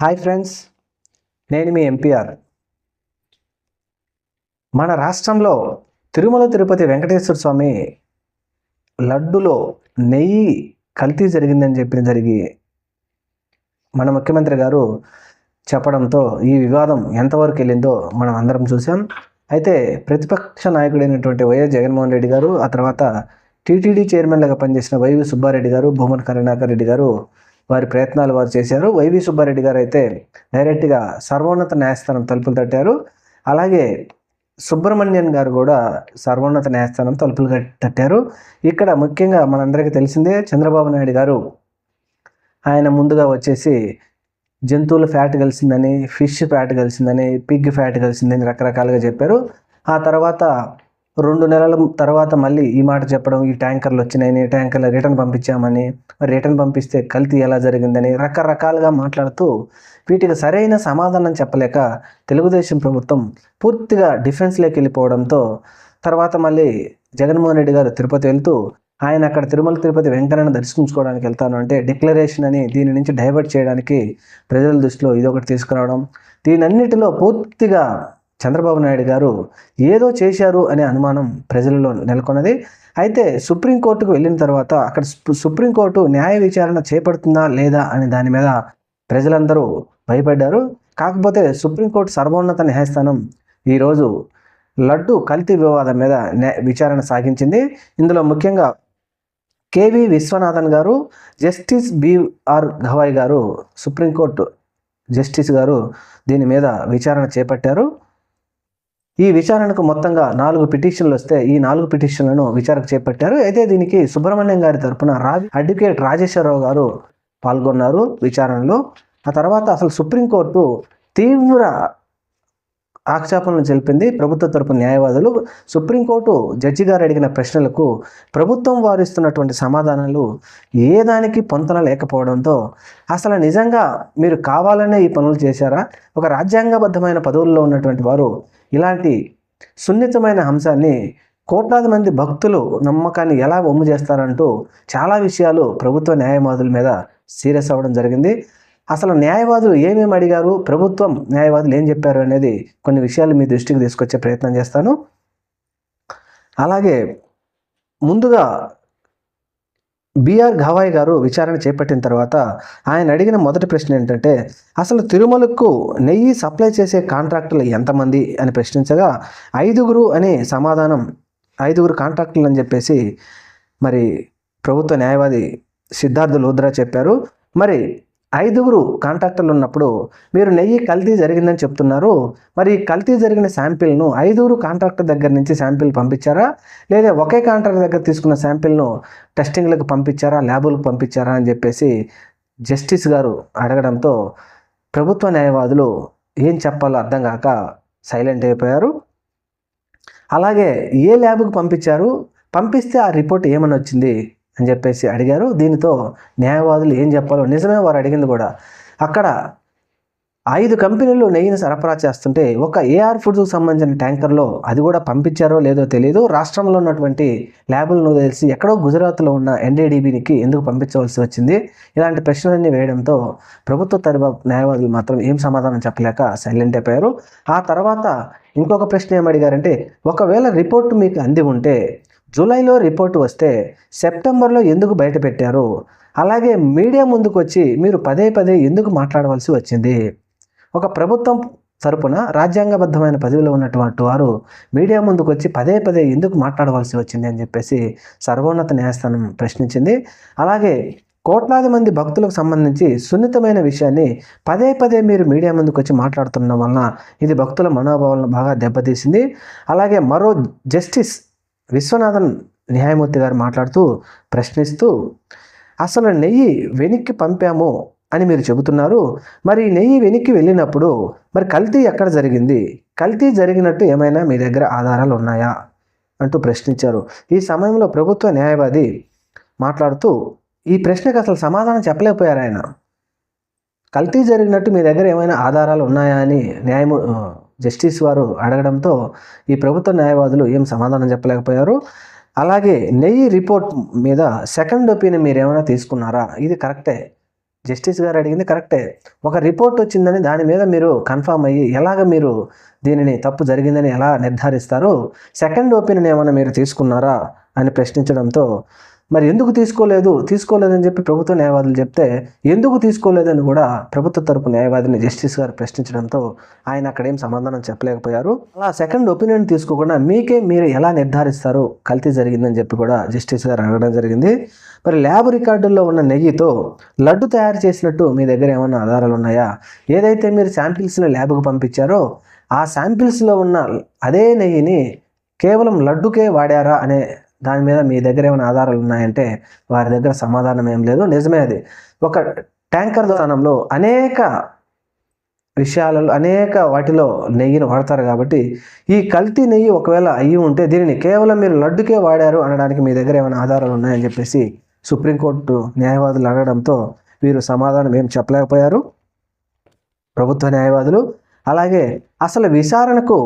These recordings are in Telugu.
హాయ్ ఫ్రెండ్స్ నేను మీ ఎంపీఆర్ మన రాష్ట్రంలో తిరుమల తిరుపతి వెంకటేశ్వర స్వామి లడ్డులో నెయ్యి కల్తీ జరిగిందని చెప్పిన జరిగి మన ముఖ్యమంత్రి గారు చెప్పడంతో ఈ వివాదం ఎంతవరకు వెళ్ళిందో మనం అందరం చూసాం అయితే ప్రతిపక్ష నాయకుడైనటువంటి వైఎస్ జగన్మోహన్ రెడ్డి గారు ఆ తర్వాత టీటీడీ చైర్మన్లుగా పనిచేసిన వైవి సుబ్బారెడ్డి గారు భూమన్ కరుణాకర్ రెడ్డి గారు వారి ప్రయత్నాలు వారు చేశారు. వైవి సుబ్బారెడ్డి గారు అయితే డైరెక్ట్గా సర్వోన్నత న్యాయస్థానం తలుపులు తట్టారు. అలాగే సుబ్రహ్మణ్యన్ గారు కూడా సర్వోన్నత న్యాయస్థానం తలుపులు తట్టారు. ఇక్కడ ముఖ్యంగా మనందరికీ తెలిసిందే చంద్రబాబు నాయుడు గారు ఆయన ముందుగా వచ్చేసి జంతువుల ఫ్యాట్ కలిసిందని ఫిష్ ఫ్యాట్ కలిసిందని పిగ్ ఫ్యాట్ కలిసిందని రకరకాలుగా చెప్పారు. ఆ తర్వాత రెండు నెలల తర్వాత మళ్ళీ ఈ మాట చెప్పడం ఈ ట్యాంకర్లు వచ్చినాయని ట్యాంకర్లు రిటర్న్ పంపించామని మరి రిటర్న్ పంపిస్తే కల్తీ ఎలా జరిగిందని రకరకాలుగా మాట్లాడుతూ వీటికి సరైన సమాధానం చెప్పలేక తెలుగుదేశం ప్రభుత్వం పూర్తిగా డిఫెన్స్లోకి వెళ్ళిపోవడంతో తర్వాత మళ్ళీ జగన్మోహన్ రెడ్డి గారు తిరుపతి వెళ్తూ ఆయన అక్కడ తిరుమల తిరుపతి వెంకన్నను దర్శించుకోవడానికి వెళ్తాను అంటే డిక్లరేషన్ అని దీని నుంచి డైవర్ట్ చేయడానికి ప్రజల దృష్టిలో ఇదొకటి తీసుకురావడం. దీనన్నిటిలో పూర్తిగా చంద్రబాబు నాయుడు గారు ఏదో చేశారు అనే అనుమానం ప్రజలలో నెలకొన్నది. అయితే సుప్రీంకోర్టుకు వెళ్ళిన తర్వాత అక్కడ సుప్రీంకోర్టు న్యాయ విచారణ చేపడుతుందా లేదా అనే దాని మీద ప్రజలందరూ భయపడ్డారు. కాకపోతే సుప్రీంకోర్టు సర్వోన్నత న్యాయస్థానం ఈరోజు లడ్డు కల్తీ వివాదం మీద విచారణ సాగించింది. ఇందులో ముఖ్యంగా కేవి విశ్వనాథన్ గారు జస్టిస్ బిఆర్ గవాయ్ గారు సుప్రీంకోర్టు జస్టిస్ గారు దీని మీద విచారణ చేపట్టారు. ఈ విచారణకు మొత్తంగా నాలుగు పిటిషన్లు వస్తే ఈ నాలుగు పిటిషన్లను విచారణ చేపట్టారు. అయితే దీనికి సుబ్రహ్మణ్యం గారి తరపున అడ్వకేట్ రాజేశ్వరరావు గారు పాల్గొన్నారు విచారణలో. ఆ తర్వాత అసలు సుప్రీంకోర్టు తీవ్ర ఆక్షేపణలు తెలిపింది ప్రభుత్వ తరపు న్యాయవాదులు. సుప్రీంకోర్టు జడ్జి గారు అడిగిన ప్రశ్నలకు ప్రభుత్వం వారిస్తున్నటువంటి సమాధానాలు ఏ దానికి పొంతన లేకపోవడంతో అసలు నిజంగా మీరు కావాలనే ఈ పనులు చేశారా? ఒక రాజ్యాంగబద్ధమైన పదవుల్లో ఉన్నటువంటి వారు ఇలాంటి సున్నితమైన అంశాన్ని కోట్లాది మంది భక్తులు నమ్మకాన్ని ఎలా ఒమ్ము చేస్తారంటూ చాలా విషయాలు ప్రభుత్వ న్యాయవాదుల మీద సీరియస్ అవ్వడం జరిగింది. అసలు న్యాయవాదులు ఏమేమి అడిగారు? ప్రభుత్వం న్యాయవాదులు ఏం చెప్పారు అనేది కొన్ని విషయాలు మీ దృష్టికి తీసుకొచ్చే ప్రయత్నం చేస్తాను. అలాగే ముందుగా బీఆర్ ఘవాయ్ గారు విచారణ చేపట్టిన తర్వాత ఆయన అడిగిన మొదటి ప్రశ్న ఏంటంటే అసలు తిరుమలకు నెయ్యి సప్లై చేసే కాంట్రాక్టులు ఎంతమంది? అని ప్రశ్నించగా ఐదుగురు అనే సమాధానం ఐదుగురు కాంట్రాక్టులు అని చెప్పేసి మరి ప్రభుత్వ న్యాయవాది సిద్ధార్థ లోద్రా చెప్పారు. మరి ఐదుగురు కాంట్రాక్టర్లు ఉన్నప్పుడు మీరు నెయ్యి కల్తీ జరిగిందని చెప్తున్నారు. మరి కల్తీ జరిగిన శాంపిల్ను ఐదుగురు కాంట్రాక్టర్ దగ్గర నుంచి శాంపిల్ పంపించారా? లేదా ఒకే కాంట్రాక్టర్ దగ్గర తీసుకున్న శాంపిల్ను టెస్టింగ్లకు పంపించారా? ల్యాబులకు పంపించారా? అని చెప్పేసి జస్టిస్ గారు అడగడంతో ప్రభుత్వ న్యాయవాదులు ఏం చెప్పాలో అర్థం కాక సైలెంట్ అయిపోయారు. అలాగే ఏ ల్యాబ్కు పంపించారు? పంపిస్తే ఆ రిపోర్ట్ ఏమని వచ్చింది? అని చెప్పేసి అడిగారు. దీనితో న్యాయవాదులు ఏం చెప్పాలో నిజమే వారు అడిగింది కూడా. అక్కడ ఐదు కంపెనీలు నెయ్యిని సరఫరా చేస్తుంటే ఒక ఏఆర్ ఫుడ్స్కి సంబంధించిన ట్యాంకర్లో అది కూడా పంపించారో లేదో తెలియదు రాష్ట్రంలో ఉన్నటువంటి ల్యాబులను తెలిసి ఎక్కడో గుజరాత్లో ఉన్న ఎన్డీడీబీకి ఎందుకు పంపించవలసి వచ్చింది? ఇలాంటి ప్రశ్నలన్నీ వేయడంతో ప్రభుత్వ తరఫు న్యాయవాదులు మాత్రం ఏం సమాధానం చెప్పలేక సైలెంట్ అయిపోయారు ఆ తర్వాత ఇంకొక ప్రశ్న ఏమడిగారంటే అడిగారంటే ఒకవేళ రిపోర్ట్ మీకు అంది ఉంటే జూలైలో రిపోర్ట్ వస్తే సెప్టెంబర్లో ఎందుకు బయట పెట్టారు అలాగే మీడియా ముందుకు వచ్చి మీరు పదే పదే ఎందుకు మాట్లాడవలసి వచ్చింది? ఒక ప్రభుత్వం తరపున రాజ్యాంగబద్ధమైన పదవిలో ఉన్నటువంటి వారు మీడియా ముందుకు వచ్చి పదే పదే ఎందుకు మాట్లాడవలసి వచ్చింది అని చెప్పేసి సర్వోన్నత న్యాయస్థానం ప్రశ్నించింది. అలాగే కోట్లాది మంది భక్తులకు సంబంధించి సున్నితమైన విషయాన్ని పదే పదే మీరు మీడియా ముందుకు వచ్చి మాట్లాడుతున్న వలన ఇది భక్తుల మనోభావాలను బాగా దెబ్బతీసింది. అలాగే మరో జస్టిస్ విశ్వనాథన్ న్యాయమూర్తి గారు మాట్లాడుతూ ప్రశ్నిస్తూ అసలు నెయ్యి వెనక్కి పంపాము అని మీరు చెబుతున్నారు. మరి ఈ నెయ్యి వెనక్కి వెళ్ళినప్పుడు మరి కల్తీ ఎక్కడ జరిగింది? కల్తీ జరిగినట్టు ఏమైనా మీ దగ్గర ఆధారాలు ఉన్నాయా? అంటూ ప్రశ్నించారు. ఈ సమయంలో ప్రభుత్వ న్యాయవాది మాట్లాడుతూ ఈ ప్రశ్నకు అసలు సమాధానం చెప్పలేకపోయారు ఆయన. కల్తీ జరిగినట్టు మీ దగ్గర ఏమైనా ఆధారాలు ఉన్నాయా అని న్యాయము జస్టిస్ వారు అడగడంతో ఈ ప్రభుత్వ న్యాయవాదులు ఏం సమాధానం చెప్పలేకపోయారు. అలాగే నెయ్యి రిపోర్ట్ మీద సెకండ్ ఒపీనియన్ మీరు ఏమైనా తీసుకున్నారా? ఇది కరెక్టే. జస్టిస్ గారు అడిగింది కరెక్టే. ఒక రిపోర్ట్ వచ్చిందని దాని మీద మీరు కన్ఫామ్ అయ్యి ఎలాగ మీరు దీనిని తప్పు జరిగిందని ఎలా నిర్ధారిస్తారు? సెకండ్ ఒపీనియన్ ఏమైనా మీరు తీసుకున్నారా? అని ప్రశ్నించడంతో మరి ఎందుకు తీసుకోలేదు? తీసుకోలేదని చెప్పి ప్రభుత్వ న్యాయవాదులు చెప్తే ఎందుకు తీసుకోలేదని కూడా ప్రభుత్వ తరపు న్యాయవాదిని జస్టిస్ గారు ప్రశ్నించడంతో ఆయన అక్కడ ఏం సమాధానం చెప్పలేకపోయారు. అలా సెకండ్ ఒపీనియన్ తీసుకోకుండా మీకే మీరు ఎలా నిర్ధారిస్తారు? కల్తీ జరిగిందని చెప్పి కూడా జస్టిస్ గారు అడగడం జరిగింది. మరి ల్యాబ్ రికార్డుల్లో ఉన్న నెయ్యితో లడ్డు తయారు చేసినట్టు మీ దగ్గర ఏమైనా ఆధారాలు ఉన్నాయా? ఏదైతే మీరు శాంపిల్స్ని ల్యాబ్కు పంపించారో ఆ శాంపిల్స్లో ఉన్న అదే నెయ్యిని కేవలం లడ్డుకే వాడారా అనే దాని మీద మీ దగ్గర ఏమైనా ఆధారాలు ఉన్నాయంటే వారి దగ్గర సమాధానం ఏం లేదు. నిజమే అది. ఒక ట్యాంకర్ దుకాణంలో అనేక విషయాలలో అనేక వాటిలో నెయ్యిని వాడతారు కాబట్టి ఈ కల్తీ నెయ్యి ఒకవేళ అయ్యి ఉంటే దీనిని కేవలం మీరు లడ్డుకే వాడారు అనడానికి మీ దగ్గర ఏమైనా ఆధారాలు ఉన్నాయని చెప్పేసి సుప్రీంకోర్టు న్యాయవాదులు అడగడంతో వీరు సమాధానం ఏం చెప్పలేకపోయారు. ప్రభుత్వ న్యాయవాదులు. అలాగే అసలు విచారణకు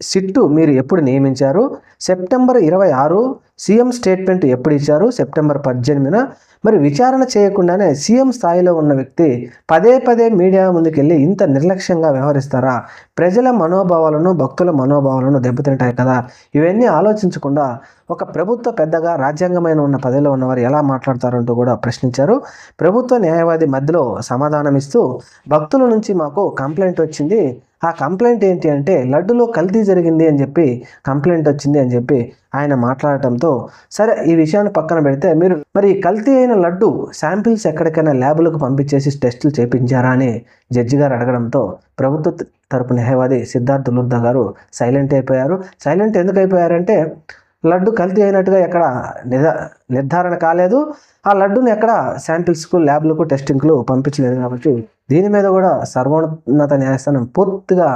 సిట్టు మీరు ఎప్పుడు నియమించారు? సెప్టెంబర్ ఇరవై ఆరు సీఎం స్టేట్మెంట్ ఎప్పుడు ఇచ్చారు సెప్టెంబర్ పద్దెనిమిదిన. మరి విచారణ చేయకుండానే సీఎం స్థాయిలో ఉన్న వ్యక్తి పదే పదే మీడియా ముందుకెళ్ళి ఇంత నిర్లక్ష్యంగా వ్యవహరిస్తారా? ప్రజల మనోభావాలను భక్తుల మనోభావాలను దెబ్బతింటాయి కదా. ఇవన్నీ ఆలోచించకుండా ఒక ప్రభుత్వ పెద్దగా రాజ్యాంగమైన ఉన్న పదవిలో ఉన్నవారు ఎలా మాట్లాడతారంటూ కూడా ప్రశ్నించారు. ప్రభుత్వ న్యాయవాది మధ్యలో సమాధానం ఇస్తూ భక్తుల నుంచి మాకు కంప్లైంట్ వచ్చింది. ఆ కంప్లైంట్ ఏంటి అంటే లడ్డులో కల్తీ జరిగింది అని చెప్పి కంప్లైంట్ వచ్చింది అని చెప్పి ఆయన మాట్లాడటంతో సరే ఈ విషయాన్ని పక్కన పెడితే మీరు మరి కల్తీ అయిన లడ్డు శాంపిల్స్ ఎక్కడికైనా ల్యాబులకు పంపించేసి టెస్టులు చేపించారా? అని జడ్జి గారు అడగడంతో ప్రభుత్వ తరపు న్యాయవాది సిద్ధార్థ్ లుర్దా గారు సైలెంట్ అయిపోయారు. సైలెంట్ ఎందుకు అయిపోయారంటే లడ్డు కల్తీ అయినట్టుగా ఎక్కడ నిదా నిర్ధారణ కాలేదు. ఆ లడ్డుని ఎక్కడ శాంపిల్స్కు ల్యాబ్లకు టెస్టింగ్లు పంపించలేదు కాబట్టి దీని మీద కూడా సర్వోన్నత న్యాయస్థానం పూర్తిగా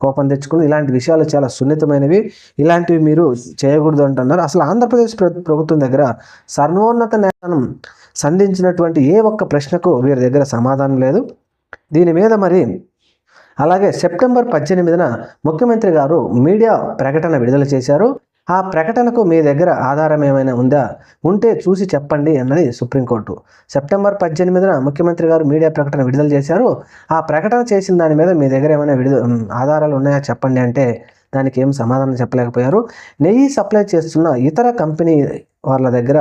కోపం తెచ్చుకుని ఇలాంటి విషయాలు చాలా సున్నితమైనవి. ఇలాంటివి మీరు చేయకూడదు అంటున్నారు. అసలు ఆంధ్రప్రదేశ్ ప్ర- ప్రభుత్వం దగ్గర సర్వోన్నత న్యాయస్థానం సంధించినటువంటి ఏ ఒక్క ప్రశ్నకు వీరి దగ్గర సమాధానం లేదు. దీని మీద మరి అలాగే సెప్టెంబర్ పద్దెనిమిదిన ముఖ్యమంత్రి గారు మీడియా ప్రకటన విడుదల చేశారు. ఆ ప్రకటనకు మీ దగ్గర ఆధారం ఏమైనా ఉందా? ఉంటే చూసి చెప్పండి అన్నది సుప్రీంకోర్టు. సెప్టెంబర్ పద్దెనిమిదిన ముఖ్యమంత్రి గారు మీడియా ప్రకటన విడుదల చేశారు. ఆ ప్రకటన చేసిన దాని మీద మీ దగ్గర ఏమైనా విడుదల ఆధారాలు ఉన్నాయా చెప్పండి అంటే దానికి ఏం సమాధానం చెప్పలేకపోయారు. నెయ్యి సప్లై చేస్తున్న ఇతర కంపెనీ వాళ్ళ దగ్గర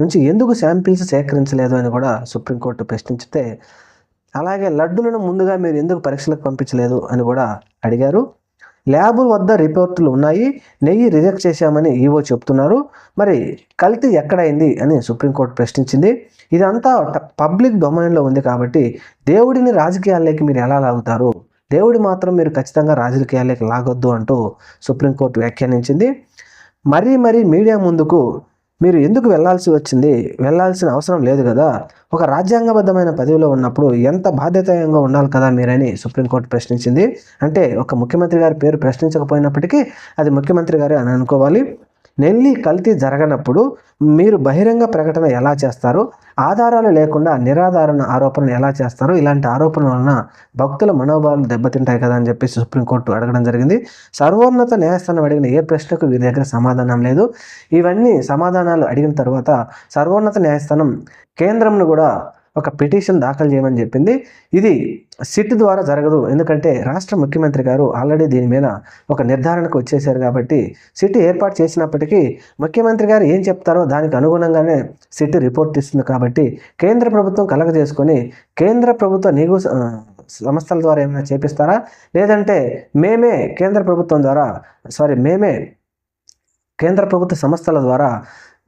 నుంచి ఎందుకు శాంపిల్స్ సేకరించలేదు అని కూడా సుప్రీంకోర్టు ప్రశ్నించితే అలాగే లడ్డులను ముందుగా మీరు ఎందుకు పరీక్షలకు పంపించలేదు అని కూడా అడిగారు. ల్యాబ్ వద్ద రిపోర్టులు ఉన్నాయి. నెయ్యి రిజెక్ట్ చేశామని ఈవో చెప్తున్నారు. మరి కల్తీ ఎక్కడైంది అని సుప్రీంకోర్టు ప్రశ్నించింది. ఇదంతా పబ్లిక్ డొమైన్లో ఉంది కాబట్టి దేవుడిని రాజకీయాల్లోకి మీరు ఎలా లాగుతారు? దేవుడి మాత్రం మీరు ఖచ్చితంగా రాజకీయాల్లోకి లాగొద్దు అంటూ సుప్రీంకోర్టు వ్యాఖ్యానించింది. మరీ మరీ మీడియా ముందుకు మీరు ఎందుకు వెళ్ళాల్సి వచ్చింది? వెళ్ళాల్సిన అవసరం లేదు కదా. ఒక రాజ్యాంగబద్ధమైన పదవిలో ఉన్నప్పుడు ఎంత బాధ్యతాయంగా ఉండాలి కదా మీరని సుప్రీంకోర్టు ప్రశ్నించింది. అంటే ఒక ముఖ్యమంత్రి గారి పేరు ప్రశ్నించకపోయినప్పటికీ అది ముఖ్యమంత్రి గారే అని అనుకోవాలి. నెల్లి కల్తీ జరగనప్పుడు మీరు బహిరంగ ప్రకటన ఎలా చేస్తారు? ఆధారాలు లేకుండా నిరాధారణ ఆరోపణలు ఎలా చేస్తారు? ఇలాంటి ఆరోపణల వలన భక్తుల మనోభావాలు దెబ్బతింటాయి కదా అని చెప్పేసి సుప్రీంకోర్టు అడగడం జరిగింది. సర్వోన్నత న్యాయస్థానం అడిగిన ఏ ప్రశ్నకు వీరి దగ్గర సమాధానం లేదు. ఇవన్నీ సమాధానాలు అడిగిన తర్వాత సర్వోన్నత న్యాయస్థానం కేంద్రంను కూడా ఒక పిటిషన్ దాఖలు చేయమని చెప్పింది. ఇది సిట్ ద్వారా జరగదు. ఎందుకంటే రాష్ట్ర ముఖ్యమంత్రి గారు ఆల్రెడీ దీని మీద ఒక నిర్ధారణకు వచ్చేసారు కాబట్టి సిట్ ఏర్పాటు చేసినప్పటికీ ముఖ్యమంత్రి గారు ఏం చెప్తారో దానికి అనుగుణంగానే సిట్ రిపోర్ట్ ఇస్తుంది కాబట్టి కేంద్ర ప్రభుత్వం కలగజేసుకొని కేంద్ర ప్రభుత్వ నిగు సంస్థల ద్వారా ఏమైనా చేపిస్తారా? లేదంటే మేమే కేంద్ర ప్రభుత్వం ద్వారా సారీ మేమే కేంద్ర ప్రభుత్వ సంస్థల ద్వారా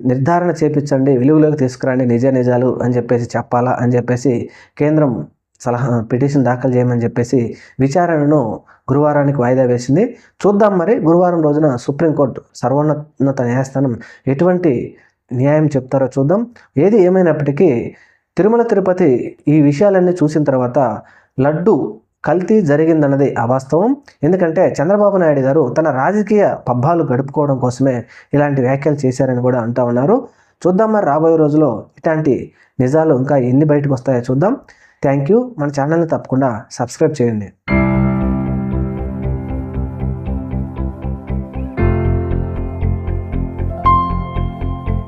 నిర్ధారణ చేపించండి వెలుగులోకి తీసుకురండి నిజ నిజాలు అని చెప్పేసి చెప్పాలా అని చెప్పేసి కేంద్రం సలహా పిటిషన్ దాఖలు చేయమని చెప్పేసి విచారణను గురువారానికి వాయిదా వేసింది. చూద్దాం మరి గురువారం రోజున సుప్రీంకోర్టు సర్వోన్నత న్యాయస్థానం ఎటువంటి న్యాయం చెప్తారో చూద్దాం. ఏది ఏమైనప్పటికీ తిరుమల తిరుపతి ఈ విషయాలన్నీ చూసిన తర్వాత లడ్డు కల్తీ జరిగిందన్నది అవాస్తవం. ఎందుకంటే చంద్రబాబు నాయుడు గారు తన రాజకీయ పబ్బాలు గడుపుకోవడం కోసమే ఇలాంటి వ్యాఖ్యలు చేశారని కూడా అంటా ఉన్నారు. చూద్దాం మరి రాబోయే రోజుల్లో ఇట్లాంటి నిజాలు ఇంకా ఎన్ని బయటకు వస్తాయో చూద్దాం. Thank you. మన ఛానల్ని తప్పకుండా సబ్స్క్రైబ్ చేయండి.